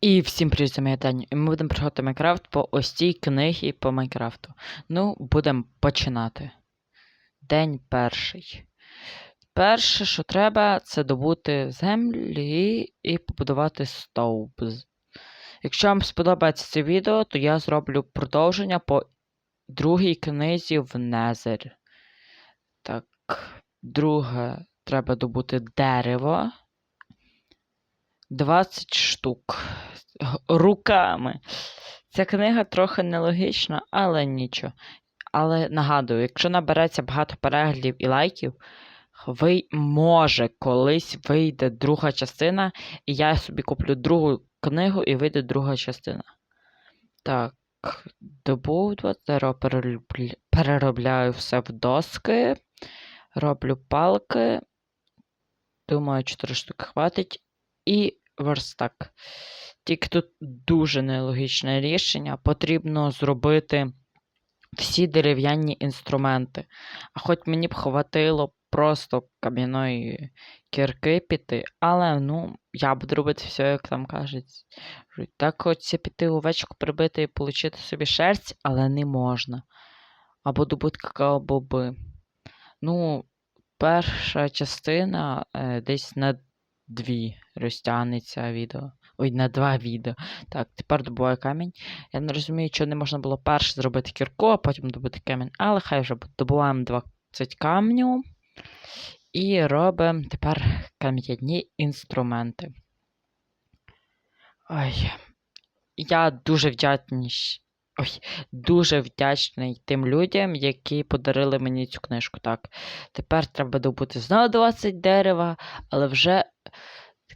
І всім привіт, це моя І ми будемо проходити Майнкрафт по ось цій книгі по Майнкрафту. Ну, будемо починати. День перший. Перше, що треба, це добути землі і побудувати стовп. Якщо вам сподобається це відео, то я зроблю продовження по другій книзі в Незер. Так, друге, треба добути дерево. 20 штук. Руками. Ця книга трохи нелогічна, але нічого. Але нагадую, якщо набереться багато переглядів і лайків, ви може колись вийде друга частина, і я собі куплю другу книгу і вийде друга частина. Так, добув 20 перероблю- переробляю все в доски, роблю палки. Думаю, 4 штуки хватить. І верстак. Тільки тут дуже нелогічне рішення. Потрібно зробити всі дерев'яні інструменти. А хоч мені б хватило просто кам'яної кірки піти, але ну, я буду робити все, як там кажуть. Так хочеться піти овечку прибити і отримати собі шерсть, але не можна. Або добути какао-боби. Ну, перша частина е, десь на дві розтягнеться відео. Ой, на два відео. Так, тепер добуваю камінь. Я не розумію, чого не можна було перше зробити кірку, а потім добути камінь. Але хай вже добуваємо 20 камню. І робимо тепер кам'яні інструменти. Ой. Я дуже вдячний. Ой, дуже вдячний тим людям, які подарили мені цю книжку. Так. Тепер треба добути знову 20 дерева, але вже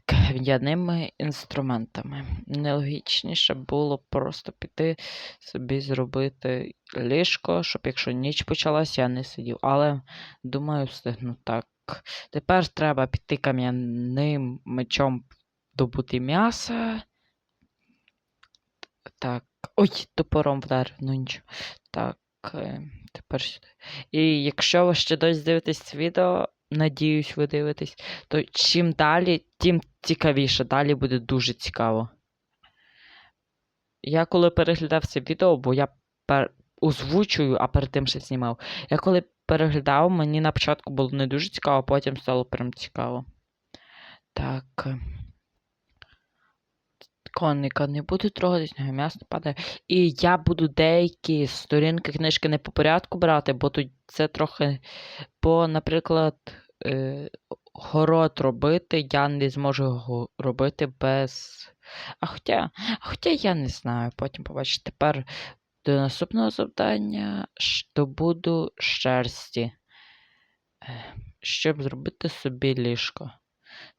кам'яними інструментами. Нелогічніше було просто піти собі зробити ліжко, щоб якщо ніч почалась, я не сидів. Але думаю, встигну так. Тепер треба піти кам'яним мечом добути м'яса. Так. Ой, топором вдарив, ну нічого. Так, е, тепер. І якщо ви ще досі дивитесь це відео, надіюсь, ви дивитесь, то чим далі, тим цікавіше. Далі буде дуже цікаво. Я коли переглядав це відео, бо я пер... озвучую, а перед тим ще знімав. Я коли переглядав, мені на початку було не дуже цікаво, а потім стало прям цікаво. Так. Конника не буду трогати, з нього м'ясо падає. І я буду деякі сторінки книжки не по порядку брати, бо тут це трохи. Бо, наприклад, е, город робити я не зможу його робити без. А хоча, а хоча я не знаю, потім побачу. Тепер до наступного завдання добуду шерсті, е, щоб зробити собі ліжко.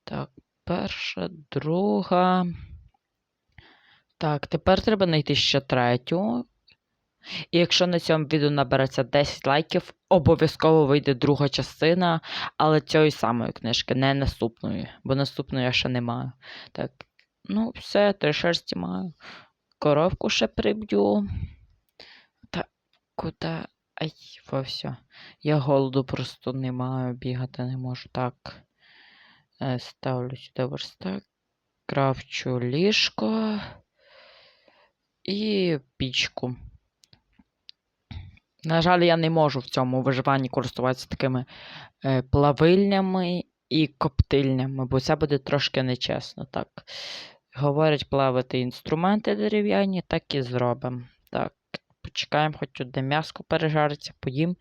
Так, перша, друга. Так, тепер треба знайти ще третю. І якщо на цьому відео набереться 10 лайків, обов'язково вийде друга частина, але цієї самої книжки, не наступної, бо наступної я ще не маю. Так, ну, все, три шерсті маю. Коровку ще приб'ю. Та куди? Ай, во все. Я голоду просто не маю, бігати не можу. Так. Е, Ставлю сюди верстак. Кравчу ліжко і пічку. На жаль, я не можу в цьому виживанні користуватися такими е, плавильнями і коптильнями, бо це буде трошки нечесно. Так. Говорять плавати інструменти дерев'яні, так і зробимо. Так, почекаємо, хоч одне м'яско пережариться, поїм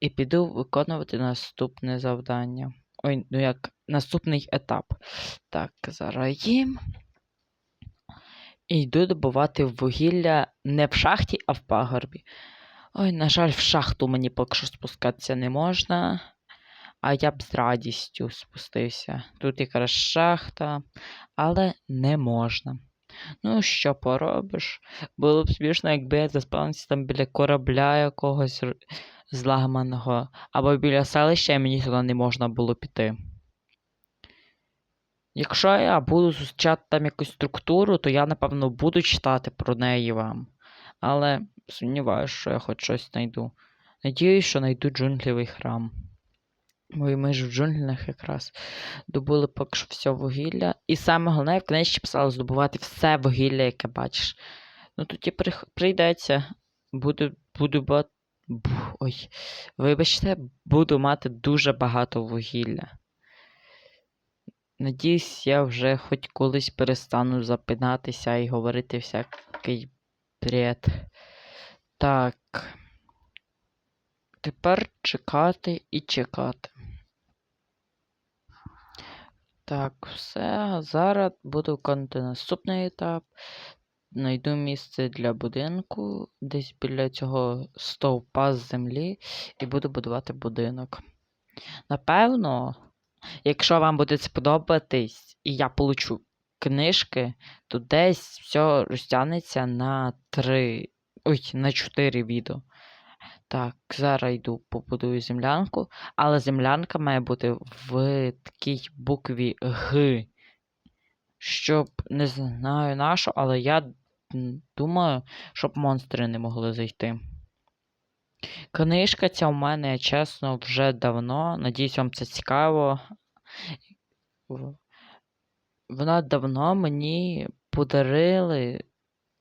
і піду виконувати наступне завдання. Ой, ну як наступний етап. Так, зараз їм. І йду добувати вугілля не в шахті, а в пагорбі. Ой, на жаль, в шахту мені поки що спускатися не можна. А я б з радістю спустився. Тут якраз шахта, але не можна. Ну, що поробиш? Було б смішно, якби я заспавнився там біля корабля якогось зламаного, або біля селища, і мені туди не можна було піти. Якщо я буду зустрічати там якусь структуру, то я, напевно, буду читати про неї вам. Але сумніваюся, що я хоч щось знайду. Надіюсь, що знайду джунглівий храм. Бо ми ж в джунглях якраз добули поки що все вугілля. І саме головне, в книжці писало здобувати все вугілля, яке бачиш. Ну тоді прих- прийдеться. Буду, буду ба... Ой, вибачте, буду мати дуже багато вугілля. Надіюсь, я вже хоч колись перестану запинатися і говорити всякий бред. Так. Тепер чекати і чекати. Так, все. Зараз буду виконувати наступний етап. Найду місце для будинку, десь біля цього стовпа з землі, і буду будувати будинок. Напевно, якщо вам буде це подобатись, і я получу книжки, то десь все розтягнеться на 3, ой, на 4 відео. Так, зараз йду побудую землянку, але землянка має бути в такій букві Г. Щоб не знаю на що, але я думаю, щоб монстри не могли зайти. Книжка ця у мене, чесно, вже давно. Надіюсь, вам це цікаво. В- Вона давно мені подарили.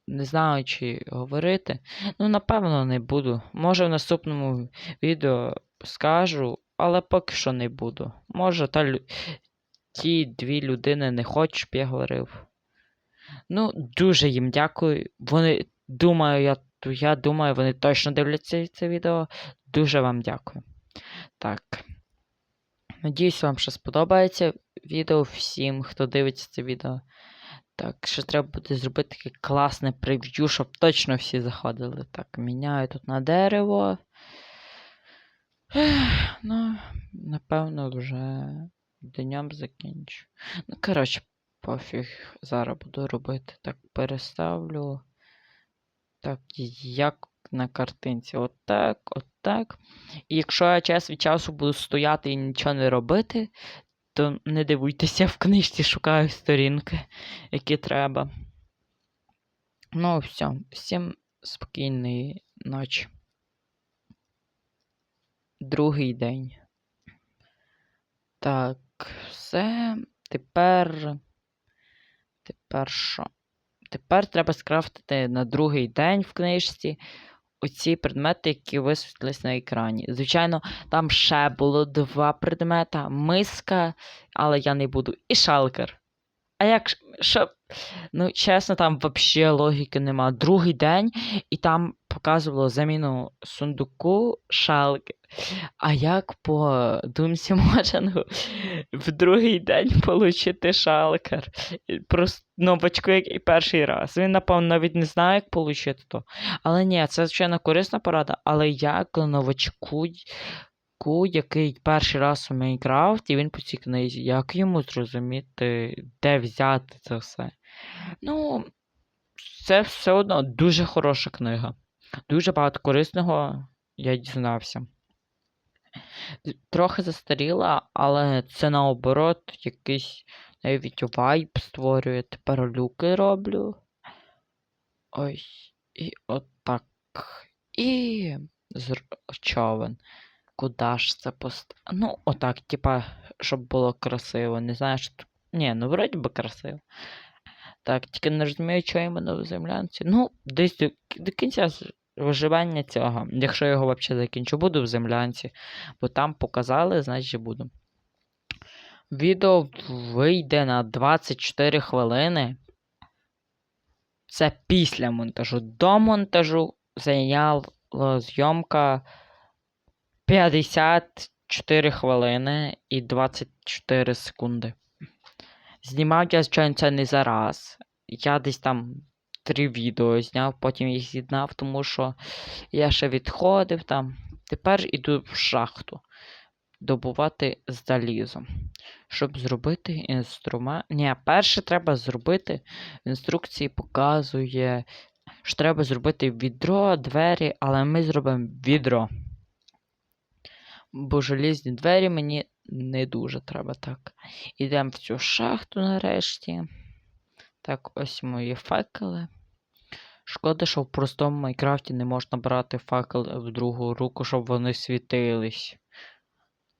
Не знаю, чи говорити. Ну, напевно, не буду. Може, в наступному відео скажу, але поки що не буду. Може, та ті дві людини не хочуть, щоб я говорив. Ну, дуже їм дякую. Вони думаю, я, я думаю, вони точно дивляться це відео. Дуже вам дякую. Так. Надіюсь, вам ще сподобається відео всім, хто дивиться це відео. Так, ще треба буде зробити таке класне прев'ю, щоб точно всі заходили. Так, міняю тут на дерево. Ну, напевно, вже днем закінчу. Ну, коротше, пофіг. Зараз буду робити. Так, переставлю. Так, як на картинці. Отак, отак. І якщо я час від часу буду стояти і нічого не робити, то не дивуйтеся, в книжці шукаю сторінки, які треба. Ну, все, всім спокійної ночі. Другий день. Так, все. Тепер. Тепер що? Тепер треба скрафтити на другий день в книжці оці предмети, які висвітлились на екрані. Звичайно, там ще було два предмета: миска, але я не буду, і шалкер. А як що? Ну, чесно, там взагалі логіки нема. Другий день, і там показувало заміну сундуку шалки. А як по думці Мочангу в другий день отримати шалкер? І Просто новачку, як і перший раз. Він, напевно, навіть не знає, як отримати то. Але ні, це звичайно корисна порада, але як новачку, який перший раз у Майнкрафті, він по цій книзі, як йому зрозуміти, де взяти це все? Ну, це все одно дуже хороша книга. Дуже багато корисного я дізнався. Трохи застаріла, але це наоборот якийсь навіть вайб створює. Тепер люки роблю. Ой, і отак. І човен. Куда ж це пост... Ну, отак, типа, щоб було красиво. Не знаю, що. Ні, ну вроді би красиво. Так, тільки не розумію, що іменно в землянці. Ну, десь до, до кінця виживання цього. Якщо я його взагалі закінчу, буду в землянці. Бо там показали, значить буду. Відео вийде на 24 хвилини. Це після монтажу. До монтажу зайняла зйомка 54 хвилини і 24 секунди. Знімав я, звичайно, це не зараз. Я десь там три відео зняв, потім їх з'єднав, тому що я ще відходив там. Тепер іду в шахту добувати залізо. Щоб зробити інструмент. Ні, перше треба зробити. В інструкції показує, що треба зробити відро, двері, але ми зробимо відро. Бо желізні двері мені не дуже треба так. Ідемо в цю шахту нарешті. Так, ось мої факели. Шкода, що в простому Майнкрафті не можна брати факел в другу руку, щоб вони світились.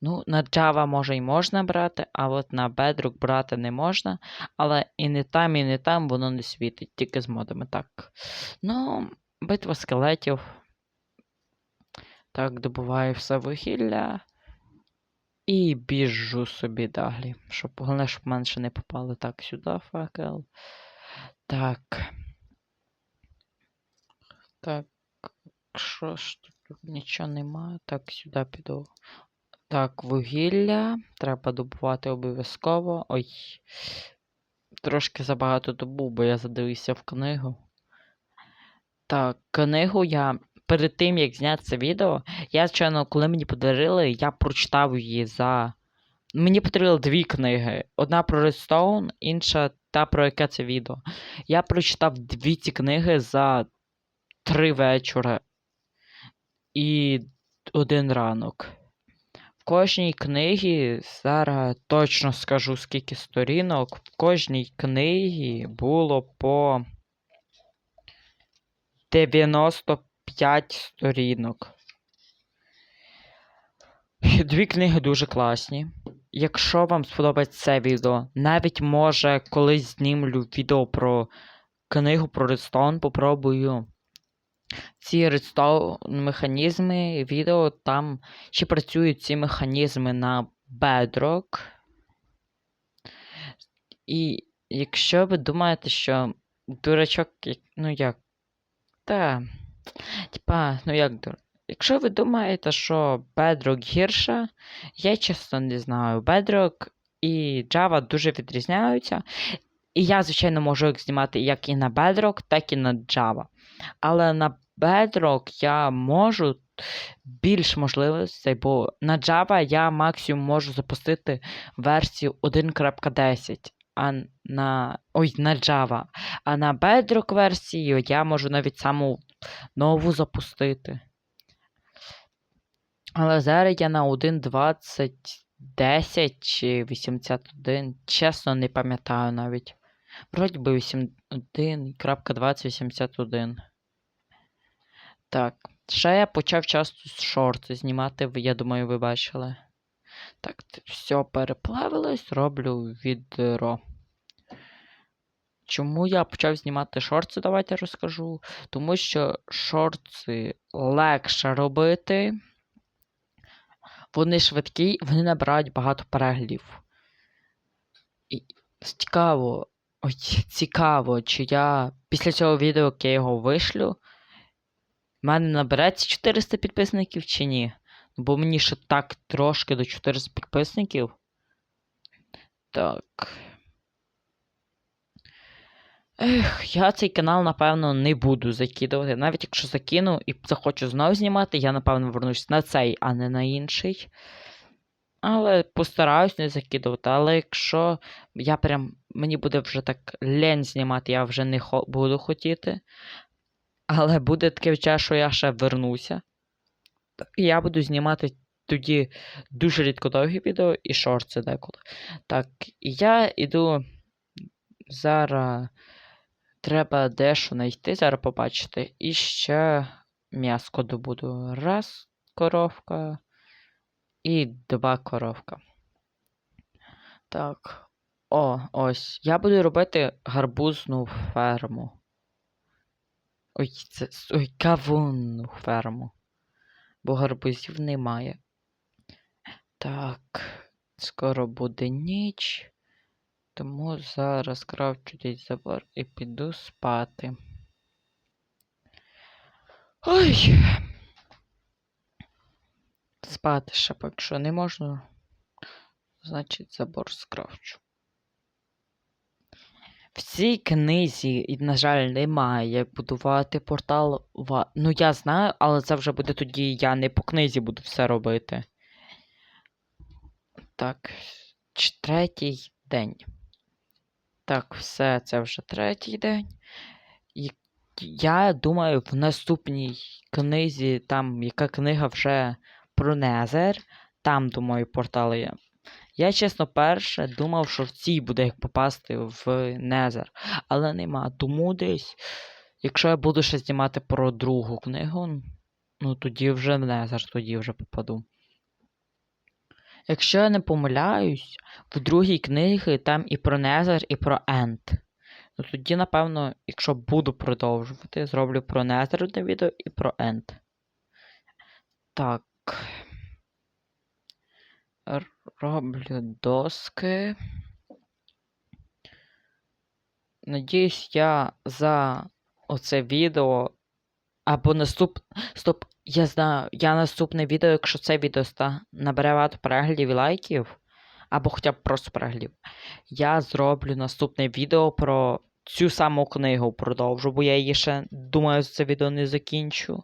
Ну, на Java може і можна брати, а от на Bedrock брати не можна. Але і не там, і не там воно не світить, тільки з модами. Так. Ну, битва скелетів. Так, добуваю все вугілля. І біжу собі далі. Щоб головне, щоб менше не попали. Так, сюди факел. Так. Так. Що ж тут? Нічого немає. Так, сюди піду. Так, вугілля. Треба добувати обов'язково. Ой. Трошки забагато добув, бо я задивився в книгу. Так, книгу я перед тим, як зняти це відео, я, звичайно, коли мені подарили, я прочитав її за. Мені подарили дві книги. Одна про Redstone, інша та, про яке це відео. Я прочитав дві ці книги за три вечора і один ранок. В кожній книгі, зараз точно скажу скільки сторінок, в кожній книгі було по 95 сторінок. Дві книги дуже класні. Якщо вам сподобається це відео, навіть може колись знімлю відео про книгу про Redstone, попробую ці Redstone механізми, відео там чи працюють ці механізми на Bedrock. І якщо ви думаєте, що дурачок, ну як. Та. Типа, ну як. Якщо ви думаєте, що Bedrock гірше, я чесно не знаю. Bedrock і Java дуже відрізняються. І я, звичайно, можу їх знімати як і на Bedrock, так і на Java. Але на Bedrock я можу більш можливостей, бо на Java я максимум можу запустити версію 1.10, а на. Ой, на Java. А на Bedrock версію я можу навіть саму нову запустити. Але зараз я на 1.20.10 чи 81, чесно не пам'ятаю навіть. Вроді би 1.2081. Так. Ще я почав часто шорти знімати, я думаю, ви бачили. Так, все переплавилось, роблю відро. Чому я почав знімати шорти, давайте розкажу. Тому що шорти легше робити. Вони швидкі, вони набирають багато переглядів. І цікаво, ой, цікаво, чи я після цього відео, як я його вишлю, в мене набереться 400 підписників чи ні? Бо мені ще так трошки до 400 підписників. Так. Ех, я цей канал, напевно, не буду закидувати. Навіть якщо закину і захочу знову знімати, я, напевно, вернусь на цей, а не на інший. Але постараюсь не закидувати. Але якщо я прям. Мені буде вже так лень знімати, я вже не хо- буду хотіти. Але буде таке відчуття, що я ще вернуся. І я буду знімати тоді дуже рідко довгі відео і шорти деколи. Так, я іду зараз. Треба дещо знайти, зараз побачите. І ще м'яско добуду. Раз коровка і два коровка. Так. О, ось. Я буду робити гарбузну ферму. Ой, це. Ой, кавунну ферму. Бо гарбузів немає. Так. Скоро буде ніч. Тому зараз кравчу десь забор і піду спати. Ой. Спати ще поки що не можна. Значить, забор скравчу. В цій книзі, і, на жаль, немає як будувати портал. в- Ну, я знаю, але це вже буде тоді. Я не по книзі буду все робити. Так, третій день. Так, все, це вже третій день. І я думаю, в наступній книзі, там, яка книга вже про Незер, там, думаю, портал є. Я, чесно, перше думав, що в цій буде як попасти в Незер, але нема. Тому десь, якщо я буду ще знімати про другу книгу, ну тоді вже в Незер, тоді вже попаду. Якщо я не помиляюсь, в другій книгі там і про Незер, і про Енд. Ну тоді, напевно, якщо буду продовжувати, зроблю про Незер одне відео і про Енд. Так. Роблю доски. Надіюсь, я за оце відео. Або наступ. Стоп, я знаю, я наступне відео, якщо це відео набере багато переглядів і лайків, або хоча б просто переглядів, я зроблю наступне відео про цю саму книгу продовжу, бо я її ще думаю, це відео не закінчу.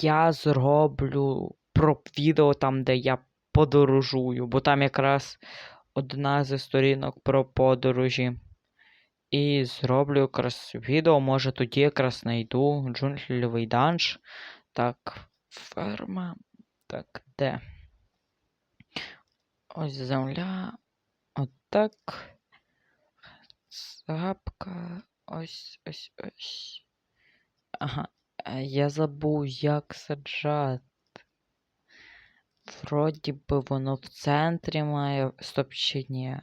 Я зроблю про відео там, де я подорожую, бо там якраз одна зі сторінок про подорожі. І зроблю якраз відео, може тоді якраз знайду джунглевий данж. Так, ферма. Так, де? Ось земля. Отак. Цапка. Ось ось ось. Ага. е, Я забув, як саджати. Вроді би воно в центрі має. Стоп, чи ні.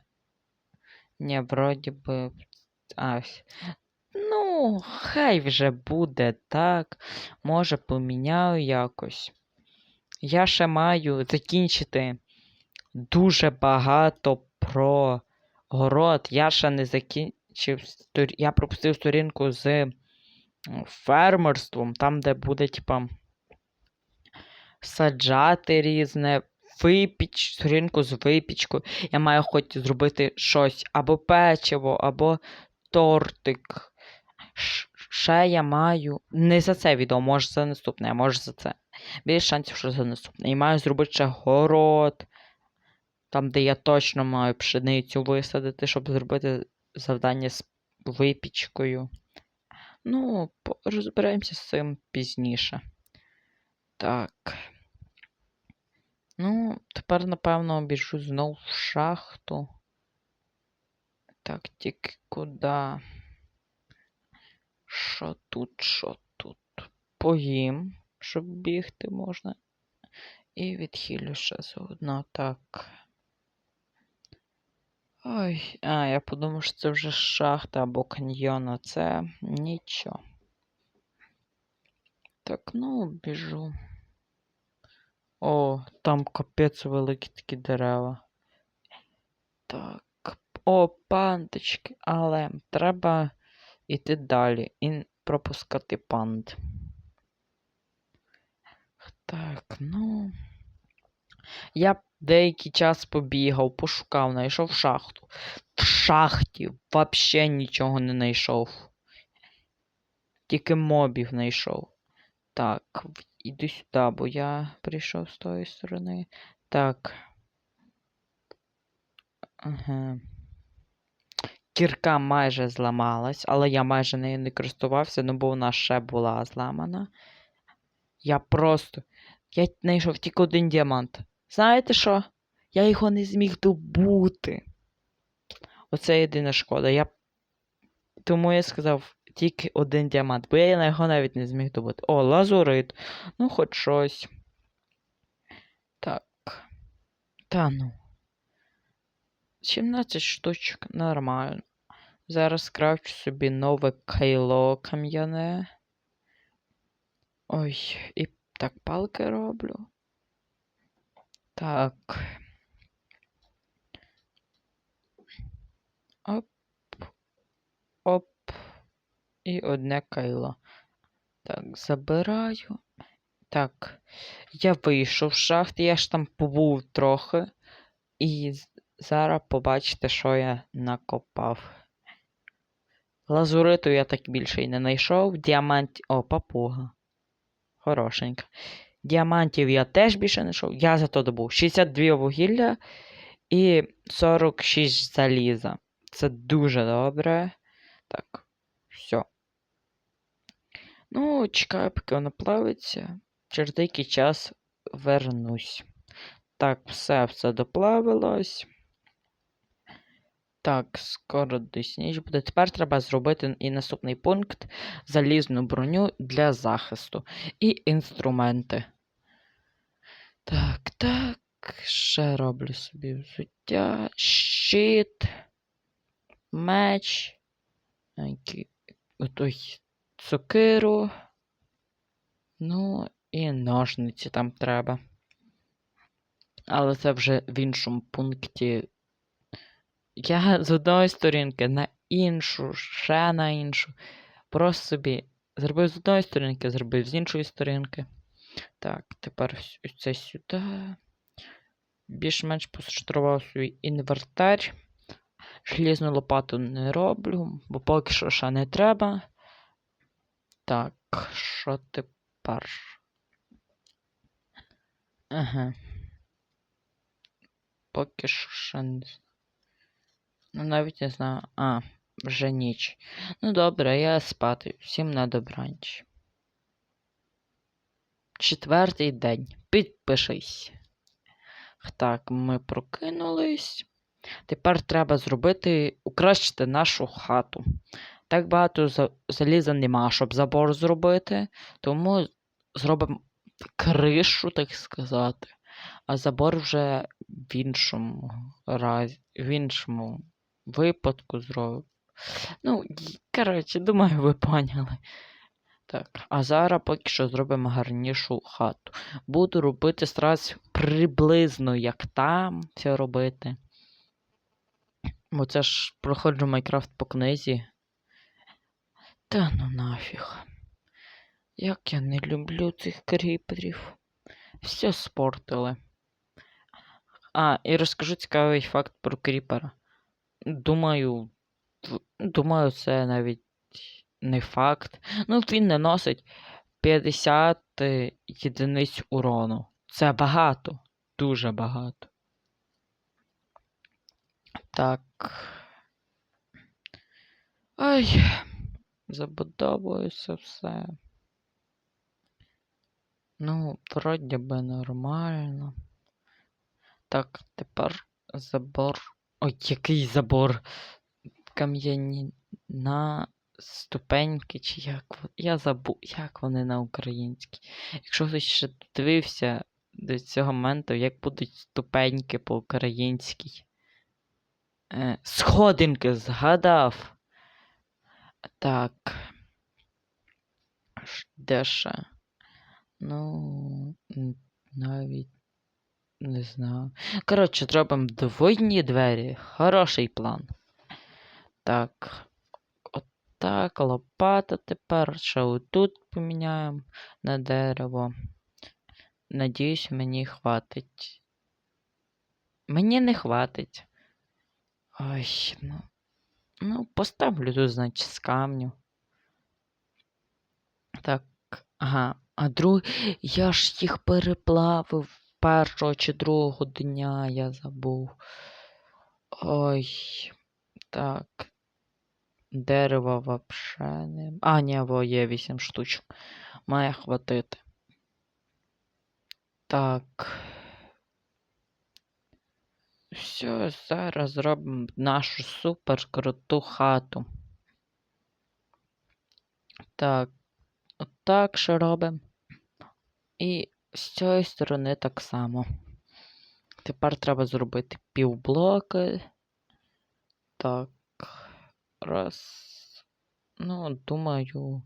Ні, вроді би. А. Ну, хай вже буде так. Може, поміняю якось. Я ще маю закінчити дуже багато про город. Я ще не закінчив. Я пропустив сторінку з фермерством, там, де буде, типа, саджати різне, випіч, сторінку з випічкою. Я маю хоч зробити щось або печиво, або тортик. Ще я маю. Не за це відео, може за наступне, а може за це. Більше шансів, що за наступне. І маю зробити ще город. Там, де я точно маю пшеницю висадити, щоб зробити завдання з випічкою. Ну, розберемося з цим пізніше. Так. Ну, тепер, напевно, біжу знову в шахту. Так, тільки куди? Що тут, що тут? Поїм, щоб бігти можна. І відхилю ще заодно так. Ой, а, я подумав, що це вже шахта або каньйон, а це нічого. Так, ну, біжу. О, там капець великі такі дерева. Так. О, пандочки, але треба йти далі і пропускати панд. Так, ну. Я деякий час побігав, пошукав, знайшов шахту. В шахті вообще нічого не знайшов. Тільки мобів знайшов. Так, іди сюди, бо я прийшов з тої сторони. Так. Ага. Кірка майже зламалась, але я майже нею не користувався, ну бо вона ще була зламана. Я просто. Я знайшов тільки один діамант. Знаєте що? Я його не зміг добути. Оце єдина шкода. Я... Тому я сказав тільки один діамант, бо я його навіть не зміг добути. О, лазурит. Ну, хоч щось. Так. Та ну. 17 штучок нормально. Зараз крафчу собі нове кайло кам'яне. Ой, і так палки роблю. Так. Оп. Оп. І одне кайло. Так, забираю. Так. Я вийшов з шахти, я ж там побув трохи. І зараз побачите, що я накопав. Лазуриту я так більше й не знайшов. Діамант. О, папуга. Хорошенька. Діамантів я теж більше не знайшов. Я зато добув 62 вугілля і 46 заліза. Це дуже добре. Так, все. Ну, чекаю, поки воно плавиться. Через деякий час вернусь. Так, все, все доплавилось. Так, скоро десь ніч буде. Тепер треба зробити і наступний пункт залізну броню для захисту і інструменти. Так, так. ще роблю собі взуття, щит, меч, отой сокиру. Ну, і ножниці там треба. Але це вже в іншому пункті. Я з одної сторінки на іншу, ще на іншу. Просто собі зробив з одної сторінки, зробив з іншої сторінки. Так, тепер це сюди. Більш-менш пострував свій інвертар. Желізну лопату не роблю, бо поки що ще не треба. Так, що тепер? Ага. Поки що ще не. Ну, навіть не знаю. А, вже ніч. Ну добре, я спати. Всім на добраніч. Четвертий день. Підпишись. Так, ми прокинулись. Тепер треба зробити, укращити нашу хату. Так багато заліза нема, щоб забор зробити, тому зробимо кришу, так сказати. А забор вже в іншому разі, в іншому випадку зробимо. Ну, коротше, думаю, ви поняли. Так, а зараз поки що зробимо гарнішу хату. Буду робити зараз приблизно як там все робити. Бо це ж проходжу Майнкрафт по книзі. Та ну нафіг. Як я не люблю цих кріперів. Все спортили. А, і розкажу цікавий факт про кріпера. Думаю, думаю, це навіть не факт. Ну, він не носить 50 е, єдиниць урону. Це багато. Дуже багато. Так. Ай, забудовується все. Ну, вроді би нормально. Так, тепер забор. Ой, який забор? Кам'яні на ступеньки, чи як. Я забув, як вони на українській. Якщо хтось ще дивився до цього моменту, як будуть ступеньки по-українськи. Е, сходинки згадав. Так. Де ще? Ну, навіть не знаю. Коротше, зробимо двойні двері. Хороший план. Так. Отак, лопата тепер. Ще отут поміняємо на дерево. Надіюсь, мені хватить. Мені не хватить. Ой, ну. Ну, поставлю тут, значить, з камню. Так, ага. А друг... Я ж їх переплавив першого чи другого дня, я забув. Ой. Так. Дерева вообще не. А, ні, во є 8 штучок. Має хватити. Так. Все, зараз зробимо нашу супер круту хату. Так. Отак ще робимо. І з цієї сторони так само. Тепер треба зробити півблоки. Так. Раз. Ну, думаю,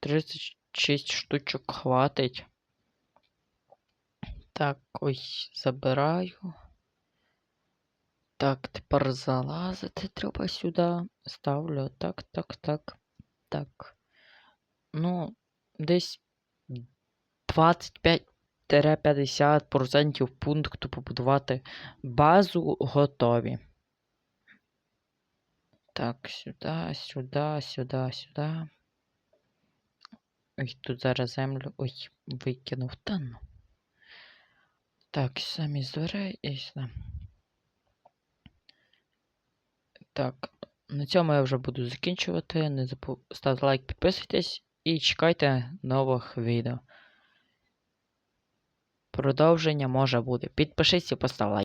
36 штучок хватить. Так, ось забираю. Так, тепер залазити треба сюди. Ставлю так, так, так, так. Ну, десь 25-50% пункту побудувати базу готові. Так, сюди, сюди, сюди, сюди. Ой, тут зараз землю. Ой, викинув. Ну. Так, самі з і. Так, на цьому я вже буду закінчувати. Не забув ставте лайк, підписуйтесь і чекайте нових відео. Продовження може бути. Підпишись і постав лайк.